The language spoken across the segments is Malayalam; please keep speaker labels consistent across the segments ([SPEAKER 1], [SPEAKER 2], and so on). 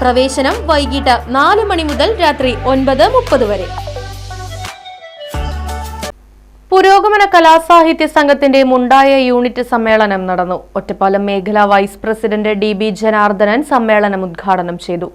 [SPEAKER 1] പ്രവേശനം വൈകിട്ട് നാല് മണി മുതൽ രാത്രി ഒൻപത് മുപ്പത് വരെ. പുരോഗമന കലാസാഹിത്യ സംഘത്തിന്റെ മുണ്ടായ യൂണിറ്റ് സമ്മേളനം നടന്നു. ഒറ്റപ്പാലം മേഖലാ vice president D B Janardhanan സമ്മേളനം ഉദ്ഘാടനം ചെയ്തു.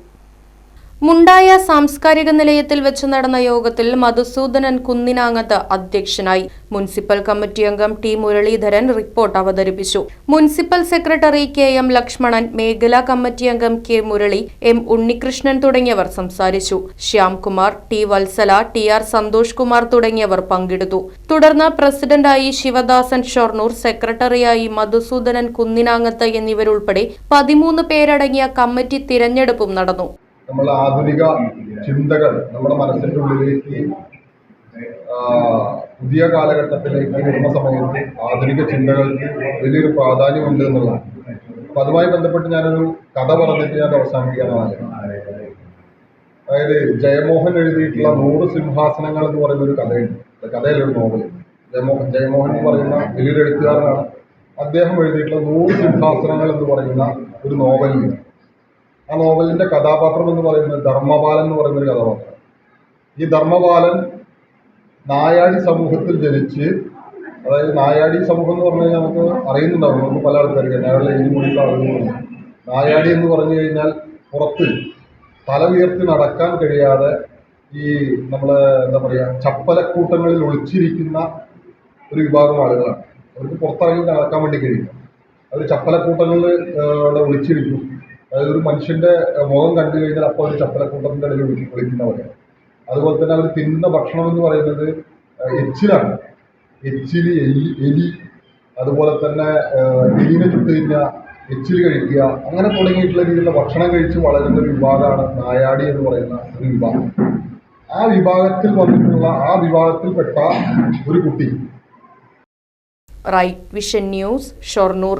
[SPEAKER 1] മുണ്ടായ സാംസ്കാരിക നിലയത്തിൽ വെച്ച് നടന്ന യോഗത്തിൽ മധുസൂദനൻ കുന്നിനാങ്ങത്ത് അധ്യക്ഷനായി. മുനിസിപ്പൽ കമ്മിറ്റി അംഗം ടി മുരളീധരൻ റിപ്പോർട്ട് അവതരിപ്പിച്ചു. Municipal secretary K M Lakshmanan മേഖലാ കമ്മിറ്റി അംഗം കെ മുരളി എം ഉണ്ണികൃഷ്ണൻ തുടങ്ങിയവർ സംസാരിച്ചു. Shyamkumar T Vatsala T R Santhosh Kumar തുടങ്ങിയവർ പങ്കെടുത്തു. തുടർന്ന് പ്രസിഡന്റായി ശിവദാസൻ ഷൊർണൂർ സെക്രട്ടറിയായി മധുസൂദനൻ കുന്നിനാങ്ങത്ത് എന്നിവരുൾപ്പെടെ പതിമൂന്ന് പേരടങ്ങിയ കമ്മിറ്റി തിരഞ്ഞെടുപ്പും നടന്നു.
[SPEAKER 2] നമ്മൾ ആധുനിക ചിന്തകൾ നമ്മുടെ മനസ്സിന്റെ ഉള്ളിലേക്ക് പുതിയ കാലഘട്ടത്തിലേക്ക് വരുന്ന സമയത്ത് ആധുനിക ചിന്തകൾക്ക് വലിയൊരു പ്രാധാന്യമുണ്ട് എന്നുള്ളതാണ്. അപ്പം അതുമായി ബന്ധപ്പെട്ട് ഞാനൊരു കഥ പറഞ്ഞിട്ട് ഞാൻ അവസാനിപ്പിക്കാനാണ് അതായത് ജയമോഹൻ എഴുതിയിട്ടുള്ള നൂറ് സിംഹാസനങ്ങൾ എന്ന് പറയുന്ന ഒരു കഥയുണ്ട്. അത് കഥയല്ല ഒരു നോവൽ ജയമോഹൻ ജയമോഹൻ എന്ന് പറയുന്ന വലിയൊരു എഴുത്തുകാരനാണ്. അദ്ദേഹം എഴുതിയിട്ടുള്ള നൂറ് സിംഹാസനങ്ങൾ എന്ന് പറയുന്ന ഒരു നോവലിൽ ആ നോവലിന്റെ കഥാപാത്രം എന്ന് പറയുന്നത് ധർമ്മപാലൻ എന്ന് പറയുന്ന ഒരു കഥാപാത്രം. ഈ ധർമ്മപാലൻ നായാടി സമൂഹത്തിൽ ജനിച്ച് അതായത് നായാടി സമൂഹം എന്ന് പറഞ്ഞു കഴിഞ്ഞാൽ നമുക്ക് അറിയുന്നുണ്ടാവും നമുക്ക് പല ആൾക്കാർക്ക് ഞങ്ങളുടെ ആളുകളും നായാടി എന്ന് പറഞ്ഞു കഴിഞ്ഞാൽ പുറത്ത് തല ഉയർത്തി നടക്കാൻ കഴിയാതെ ഈ നമ്മളെ എന്താ പറയുക ചപ്പലക്കൂട്ടങ്ങളിൽ ഒളിച്ചിരിക്കുന്ന ഒരു വിഭാഗം ആളുകളാണ്. അവർക്ക് പുറത്തിറങ്ങി നടക്കാൻ വേണ്ടി കഴിയും അവർ ചപ്പലക്കൂട്ടങ്ങളിൽ അവിടെ ഒളിച്ചിരിക്കും. അതായത് ഒരു മനുഷ്യന്റെ മുഖം കണ്ടു കഴിഞ്ഞാൽ അപ്പോൾ ഒരു ചപ്പലക്കൂട്ടത്തിന്റെ ഇടയിൽ ഒളിക്കി ഒളിക്കുന്നവരാണ് അതുപോലെ തന്നെ അവർ തിന്നുന്ന ഭക്ഷണം എന്ന് പറയുന്നത് എച്ചിലാണ്. എച്ചിൽ എലി എലി അതുപോലെ തന്നെ എലിനെ ചുട്ട് കഴിഞ്ഞാൽ എച്ചിൽ കഴിക്കുക അങ്ങനെ തുടങ്ങിയിട്ടുള്ള രീതിയിലുള്ള ഭക്ഷണം കഴിച്ച് വളരുന്ന ഒരു വിഭാഗമാണ് നായാടി എന്ന് പറയുന്ന ഒരു വിഭാഗം. ആ വിഭാഗത്തിൽ വന്നിട്ടുള്ള ആ വിഭാഗത്തിൽപ്പെട്ട ഒരു കുട്ടി.
[SPEAKER 1] Right vision news Shoranur